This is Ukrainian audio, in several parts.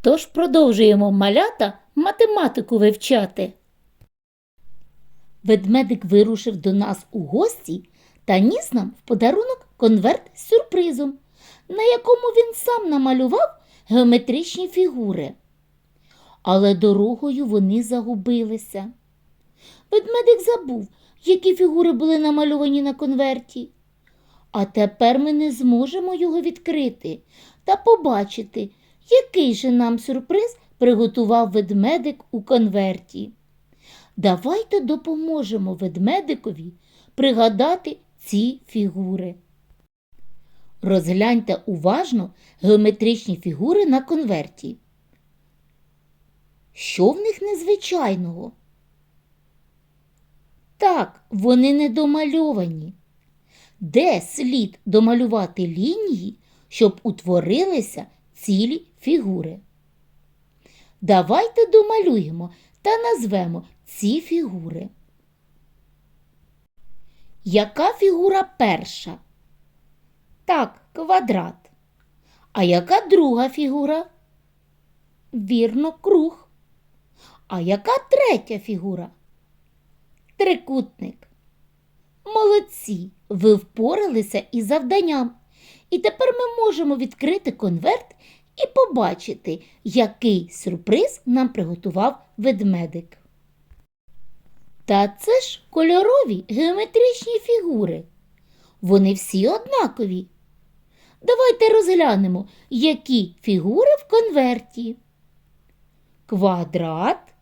Тож продовжуємо малята математику вивчати. Ведмедик вирушив до нас у гості та ніс нам в подарунок конверт з сюрпризом, на якому він сам намалював геометричні фігури. Але дорогою вони загубилися. Ведмедик забув, які фігури були намальовані на конверті. А тепер ми не зможемо його відкрити та побачити, який же нам сюрприз приготував ведмедик у конверті. Давайте допоможемо ведмедикові пригадати ці фігури. Розгляньте уважно геометричні фігури на конверті. Що в них незвичайного? Так, вони не домальовані. Де слід домалювати лінії, щоб утворилися цілі фігури? Давайте домалюємо та назвемо ці фігури. Яка фігура перша? Так, квадрат. А яка друга фігура? Вірно, круг. А яка третя фігура? Трикутник. Молодці! Ви впоралися із завданням. І тепер ми можемо відкрити конверт і побачити, який сюрприз нам приготував ведмедик. Та це ж кольорові геометричні фігури. Вони всі однакові. Давайте розглянемо, які фігури в конверті. Квадрат,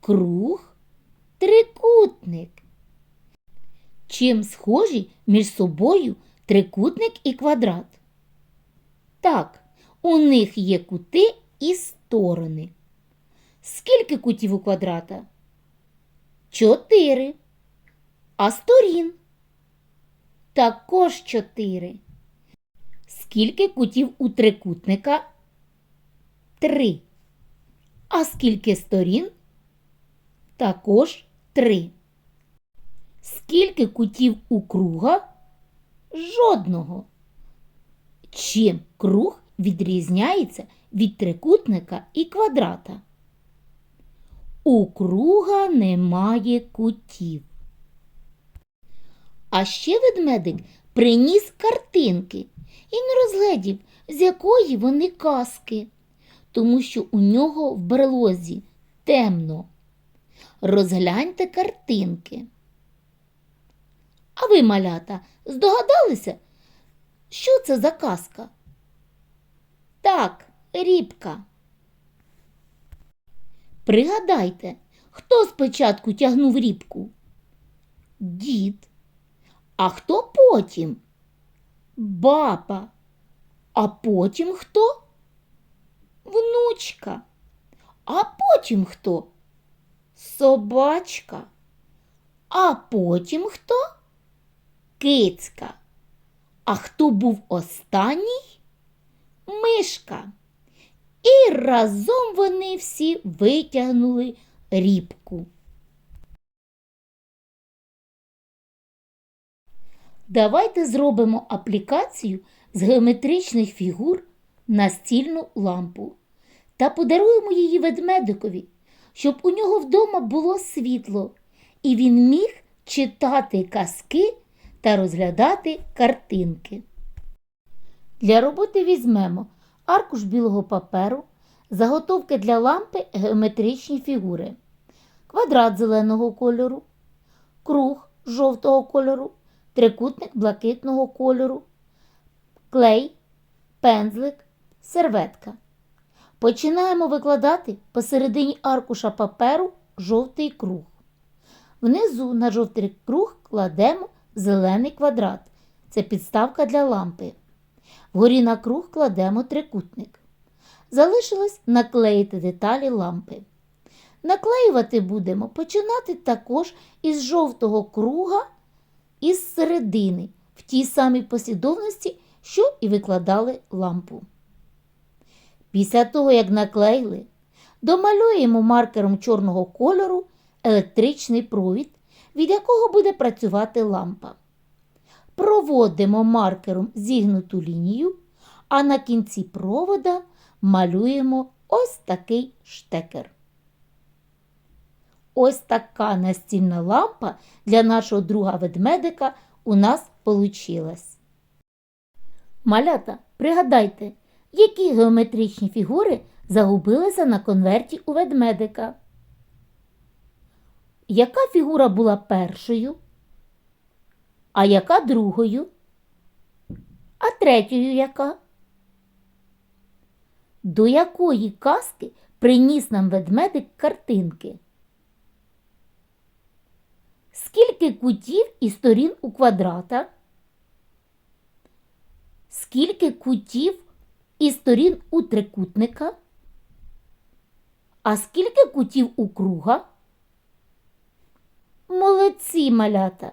круг, трикутник. Чим схожі між собою трикутник і квадрат? Так, у них є кути і сторони. Скільки кутів у квадрата? Чотири. А сторін? Також чотири. Скільки кутів у трикутника? Три. А скільки сторін? Також три. Скільки кутів у круга? Жодного. Чим круг відрізняється від трикутника і квадрата? У круга немає кутів. А ще ведмедик приніс картинки і не розглядів, з якої вони казки, тому що у нього в берлозі темно. Розгляньте картинки. А ви, малята, здогадалися, що це за казка? Так, рібка. Пригадайте, хто спочатку тягнув рібку? Дід. А хто потім? Баба. А потім хто? Внучка. А потім хто? Собачка. А потім хто? Кицька. А хто був останній? Мишка. І разом вони всі витягнули рібку. Давайте зробимо аплікацію з геометричних фігур на стільну лампу та подаруємо її ведмедикові, щоб у нього вдома було світло, і він міг читати казки та розглядати картинки. Для роботи візьмемо аркуш білого паперу, заготовки для лампи геометричні фігури, квадрат зеленого кольору, круг жовтого кольору, трикутник блакитного кольору, клей, пензлик, серветка. Починаємо викладати посередині аркуша паперу жовтий круг. Внизу на жовтий круг кладемо зелений квадрат. Це підставка для лампи. Вгорі на круг кладемо трикутник. Залишилось наклеїти деталі лампи. Наклеювати будемо починати також із жовтого круга із середини, в тій самій послідовності, що і викладали лампу. Після того, як наклеїли, домалюємо маркером чорного кольору електричний провід, від якого буде працювати лампа. Проводимо маркером зігнуту лінію, а на кінці провода малюємо ось такий штекер. Ось така настільна лампа для нашого друга ведмедика у нас получилась. Малята, пригадайте, які геометричні фігури загубилися на конверті у ведмедика? Яка фігура була першою? А яка другою? А третьою яка? До якої казки приніс нам ведмедик картинки? Скільки кутів і сторін у квадрата? Скільки кутів і сторін у трикутника? А скільки кутів у круга? Молодці, малята!